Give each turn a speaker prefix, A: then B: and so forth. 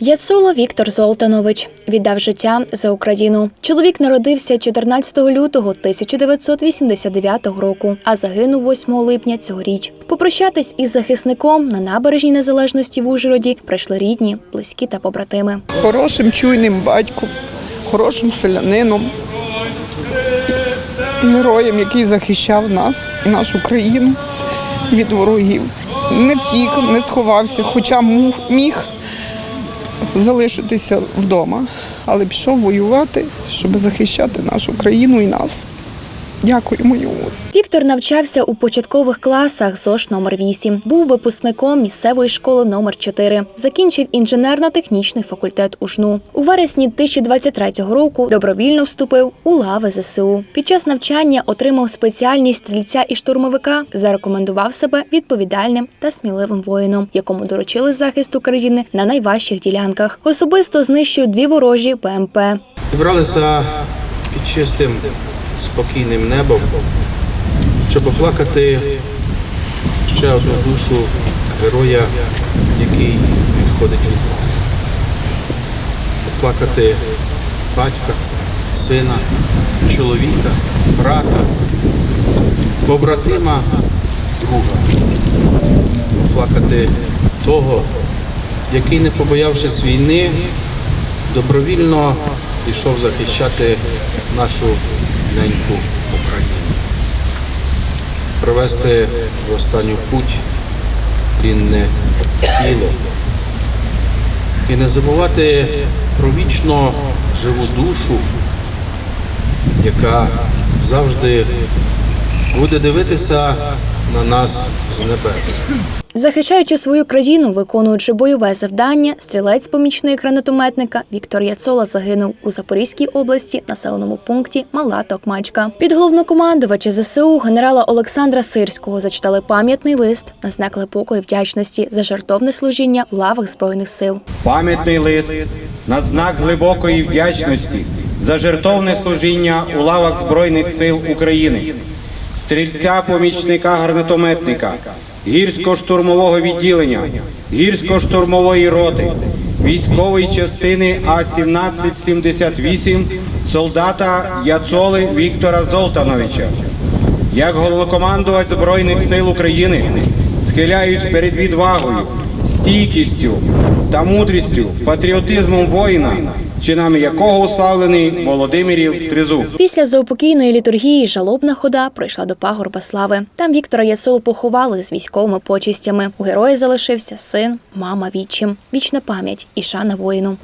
A: Яцоло Віктор Золтанович віддав життя за Україну. Чоловік народився 14 лютого 1989 року, а загинув 8 липня цьогоріч. Попрощатись із захисником на набережній незалежності в Ужгороді прийшли рідні, близькі та побратими.
B: хорошим, чуйним батьком, хорошим селянином, героєм, який захищав нас і нашу країну від ворогів. Не втік, не сховався, хоча міг залишитися вдома, але пішов воювати, щоб захищати нашу країну і нас. Дякуємо йому.
A: Віктор навчався у початкових класах ЗОШ номер 8 Був випускником місцевої школи номер 4 Закінчив інженерно-технічний факультет УЖНУ. У вересні 2023 року добровільно вступив у лави ЗСУ. Під час навчання отримав спеціальність стрільця і штурмовика. Зарекомендував себе відповідальним та сміливим воїном, якому доручили захист України на найважчих ділянках. Особисто знищив дві ворожі БМП.
C: Зібралися під чистим спокійним небом, щоб оплакати ще одну душу героя, який відходить від нас. Оплакати батька, сина, чоловіка, брата, побратима, друга. Оплакати того, який, не побоявшись війни, добровільно пішов захищати нашу неньку Україну, провести в останню путь рідне тіло і не забувати про вічно живу душу, яка завжди буде дивитися на нас з небес.
A: Захищаючи свою країну, виконуючи бойове завдання, стрілець-помічник гранатометника Віктор Яцола загинув у Запорізькій області, населеному пункті Мала Токмачка. Під головнокомандувача ЗСУ генерала Олександра Сирського зачитали пам'ятний лист на знак глибокої вдячності за жертовне служіння в лавах збройних сил.
D: Пам'ятний лист на знак глибокої вдячності за жертовне служіння у лавах Збройних сил України, стрільця помічника гранатометника, гірсько-штурмового відділення, гірсько-штурмової роти, військової частини А-1778 солдата Яцоли Віктора Золтановича. Як головнокомандувач Збройних сил України схиляюсь перед відвагою, стійкістю та мудрістю, патріотизмом воїна, чинами якого уславлений Володимирів Тризуб.
A: Після заупокійної літургії жалобна хода прийшла до пагорба слави. Там Віктора Яцолу поховали з військовими почистями. У героя залишився син, мама, відчим, вічна пам'ять і шана воїну.